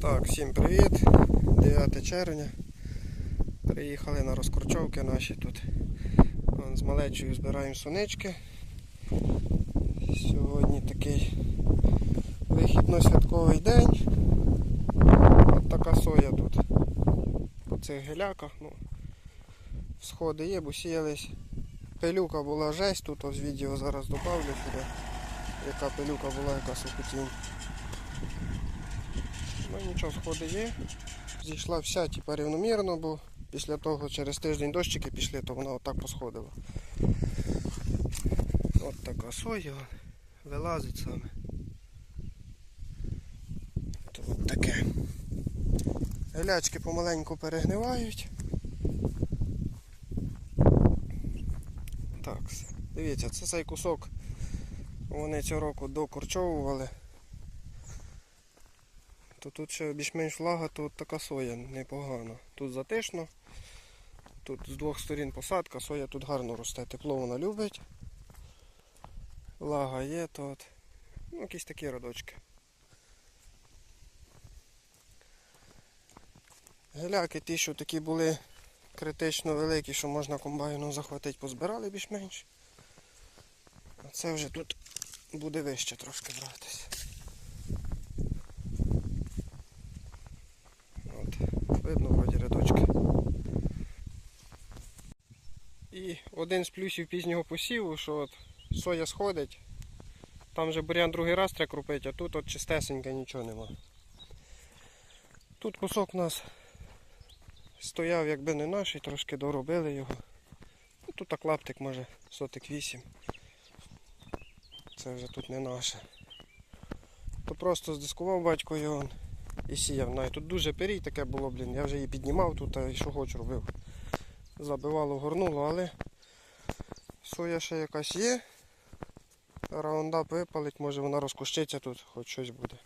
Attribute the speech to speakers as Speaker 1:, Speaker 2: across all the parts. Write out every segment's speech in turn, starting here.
Speaker 1: Так, всім привіт. 9 червня. Приїхали на розкорчовки наші тут. Вон, з малечою збираємо сунички. Сьогодні такий вихідно-святковий день. От така соя тут. По цих геляках. Ну, сходи є, бо сіялись. Пилюка була жесть, тут ось відео зараз добавлю сюди. Яка пилюка була, яка сухотінь. Ну нічого, сходи є. Зійшла вся типа рівномірно, бо після того через тиждень дощики пішли, то вона отак посходила. От така соя вилазить саме. То от таке. Гелячки помаленьку перегнивають. Так, дивіться, це цей кусок вони цього року докорчовували то тут ще більш-менш влага, то така соя непогана. Тут затишно, тут з двох сторін посадка, соя тут гарно росте, тепло вона любить. Влага є, то от, ну, якісь такі родочки. Геляки ті, що такі були критично великі, що можна комбайном захватити, позбирали більш-менш. А це вже тут буде вище трошки братися. От, видно вроді рядочки. І один з плюсів пізнього посіву, що от соя сходить, там вже бурян другий раз треба крупити, а тут от чистесенька нічого нема. Тут кусок у нас стояв якби не наш, і трошки доробили його. Ну, тут так лаптик може сотик вісім. Це вже тут не наше. То просто здискував батько його і сіяв. Навіть тут дуже перій таке було, блін. Я вже її піднімав тут, і що хоч робив. Забивало, горнуло, але соя ще якась є. Раундап випалить, може вона розкущиться тут, хоч щось буде.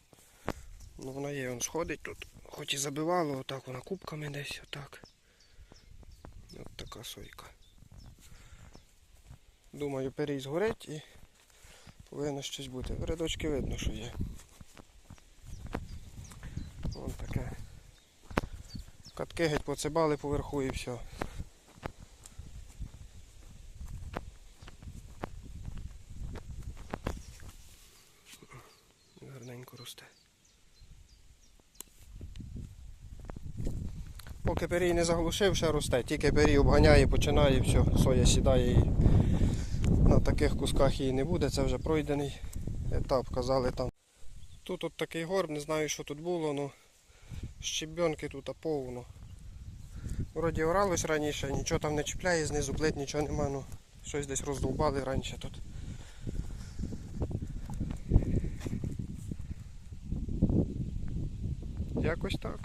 Speaker 1: Ну вона є, він сходить тут, хоч і забивало, отак вона кубками десь, отак. От така сойка. Думаю, перій згорить і повинно щось бути. Рядочки видно, що є. Вон таке. Катки геть поцибали поверху і все. Гарненько росте. Поки перій не заглушив, ще росте. Тільки перій обганяє, починає, все, соя сідає і на таких кусках її не буде. Це вже пройдений етап, казали там. Тут от такий горб, не знаю, що тут було, ну щебенки тут повно. Вроді оралось раніше, нічого там не чіпляє, знизу плит, нічого нема, ну щось десь роздовбали раніше тут. Якось так.